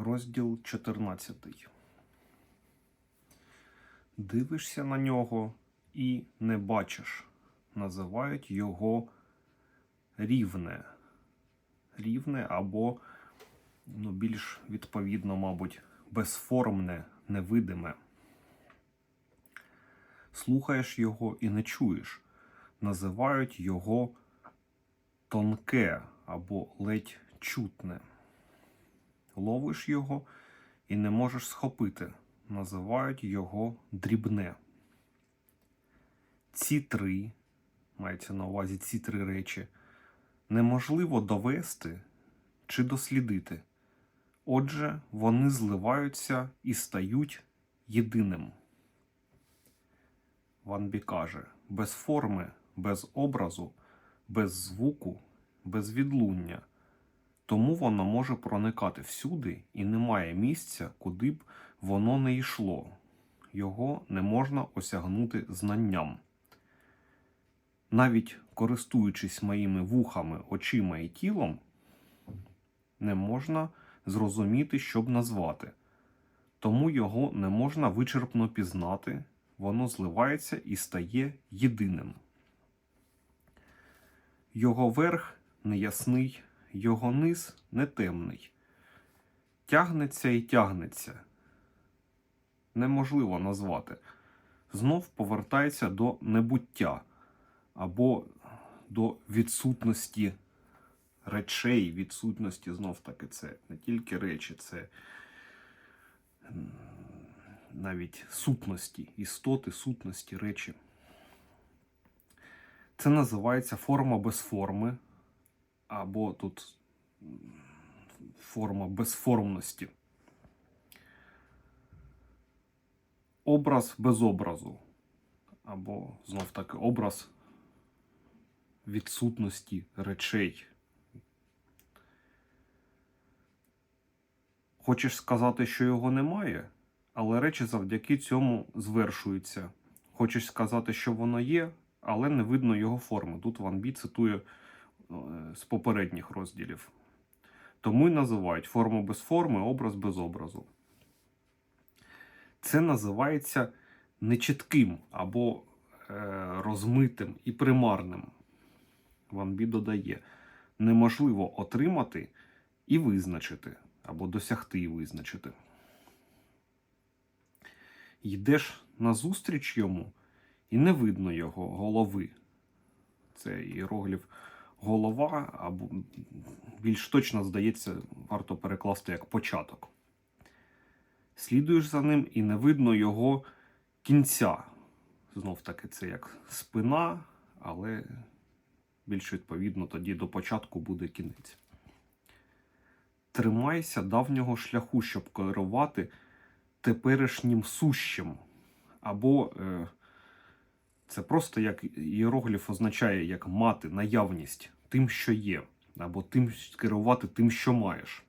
Розділ 14. Дивишся на нього і не бачиш. Називають його рівне. Рівне або, ну, більш відповідно, мабуть, безформне, невидиме. Слухаєш його і не чуєш. Називають його тонке або ледь чутне. Ловиш його і не можеш схопити. Називають його дрібне. Ці три, мається на увазі ці три речі, неможливо довести чи дослідити. Отже, вони зливаються і стають єдиним. Ванбі каже: без форми, без образу, без звуку, без відлуння. Тому воно може проникати всюди і немає місця, куди б воно не йшло. Його не можна осягнути знанням. Навіть користуючись моїми вухами, очима і тілом, не можна зрозуміти, щоб назвати. Тому його не можна вичерпно пізнати, воно зливається і стає єдиним. Його верх неясний, його низ не темний. Тягнеться і тягнеться. Неможливо назвати. Знов повертається до небуття або до відсутності речей, відсутності знов таки це не тільки речі, це навіть сутності, істоти, сутності, речі. Це називається форма без форми, або тут форма безформності. Образ без образу. Або знов таки образ відсутності речей. Хочеш сказати, що його немає, але речі завдяки цьому звершуються. Хочеш сказати, що воно є, але не видно його форми. Тут Ван Бі цитує з попередніх розділів. Тому й називають форму без форми, образ без образу. Це називається нечітким або е, розмитим і примарним. Ван Бі додає, неможливо отримати і визначити, або досягти і визначити. Йдеш назустріч йому, і не видно його голови. Це іерогліф голова, або більш точно, здається, варто перекласти як початок. Слідуєш за ним і не видно його кінця. Знов таки, це як спина, але більш відповідно тоді до початку буде кінець. Тримайся давнього шляху, щоб керувати теперішнім сущим. Або е, це просто як іерогліф означає як мати наявність тим, що є, або тим керувати тим, що маєш,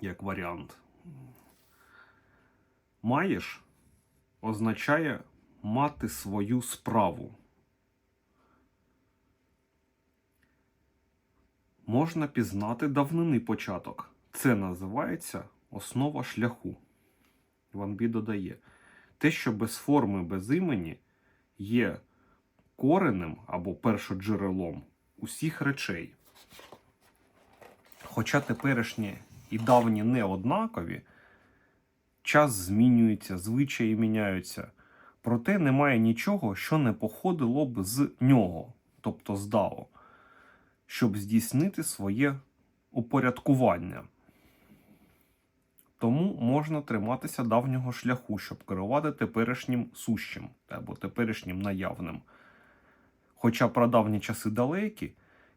як варіант. Маєш означає мати свою справу. Можна пізнати давнини початок. Це називається основа шляху. Ван Бі додає, те, що без форми, без імені є коренем або першоджерелом усіх речей. Хоча теперішні і давні не однакові, час змінюється, звичаї міняються. Проте немає нічого, що не походило б з нього, тобто з Дао, щоб здійснити своє упорядкування. Тому можна триматися давнього шляху, щоб керувати теперішнім сущим або теперішнім наявним. Хоча прадавні часи далекі,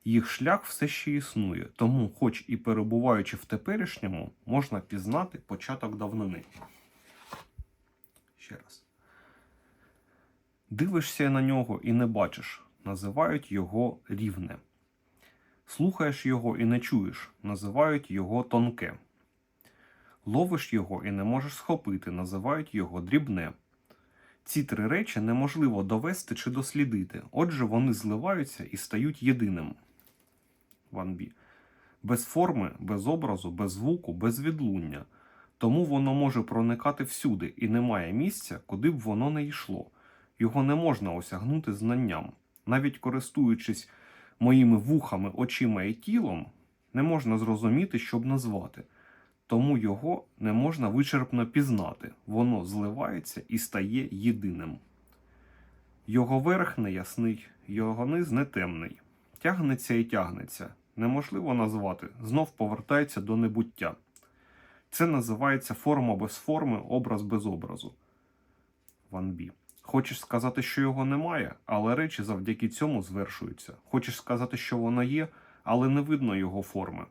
їх шлях все ще існує, тому, хоч і перебуваючи в теперішньому, можна пізнати початок давнини. Ще раз. Дивишся на нього і не бачиш, називають його рівне. Слухаєш його і не чуєш, називають його тонке. Ловиш його і не можеш схопити, називають його дрібне. Ці три речі неможливо довести чи дослідити, отже, вони зливаються і стають єдиним. Ван Бі. Без форми, без образу, без звуку, без відлуння. Тому воно може проникати всюди, і немає місця, куди б воно не йшло. Його не можна осягнути знанням. Навіть користуючись моїми вухами, очима і тілом, не можна зрозуміти, щоб назвати. Тому його не можна вичерпно пізнати, воно зливається і стає єдиним. Його верх не ясний, його низ не темний. Тягнеться і тягнеться. Неможливо назвати, знов повертається до небуття. Це називається форма без форми, образ без образу. Ван Бі. Хочеш сказати, що його немає, але речі завдяки цьому звершуються. Хочеш сказати, що воно є, але не видно його форми.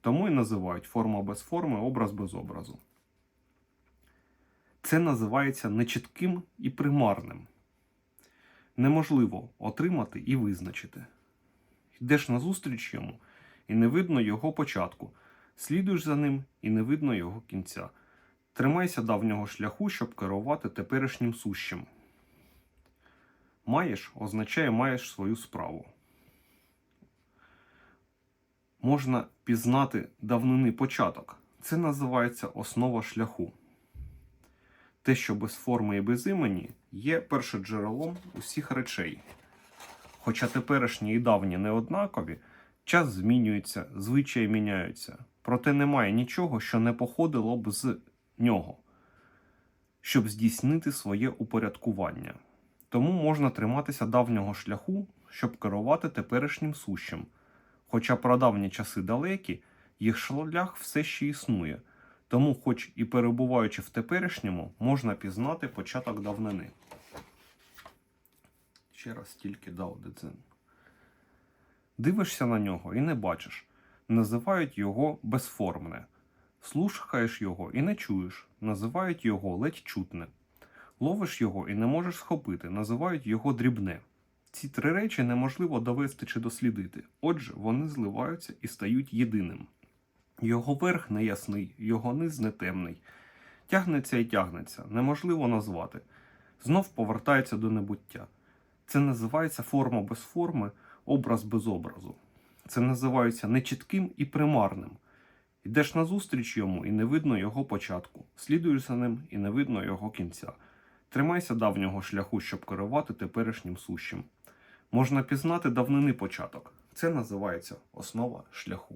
Тому і називають форма без форми, образ без образу. Це називається нечітким і примарним. Неможливо отримати і визначити. Йдеш назустріч йому, і не видно його початку. Слідуєш за ним, і не видно його кінця. Тримайся давнього шляху, щоб керувати теперішнім сущим. Маєш означає маєш свою справу. Можна пізнати давнини початок. Це називається основа шляху. Те, що без форми і без імені, є першоджерелом усіх речей. Хоча теперішні і давні не однакові, час змінюється, звичаї міняються. Проте немає нічого, що не походило б з нього, щоб здійснити своє упорядкування. Тому можна триматися давнього шляху, щоб керувати теперішнім сущим. Хоча прадавні часи далекі, їх шлях все ще існує. Тому, хоч і перебуваючи в теперішньому, можна пізнати початок давнини. Ще раз тільки Дао Де Цзин. Дивишся на нього і не бачиш. Називають його безформне. Слухаєш його і не чуєш. Називають його ледь чутне. Ловиш його і не можеш схопити. Називають його дрібне. Ці три речі неможливо довести чи дослідити. Отже, вони зливаються і стають єдиним. Його верх неясний, його низ не темний. Тягнеться і тягнеться, неможливо назвати. Знов повертається до небуття. Це називається форма без форми, образ без образу. Це називається нечітким і примарним. Йдеш назустріч йому і не видно його початку. Слідуєш за ним і не видно його кінця. Тримайся давнього шляху, щоб керувати теперішнім сущим. Можна пізнати давнини початок. Це називається основа шляху.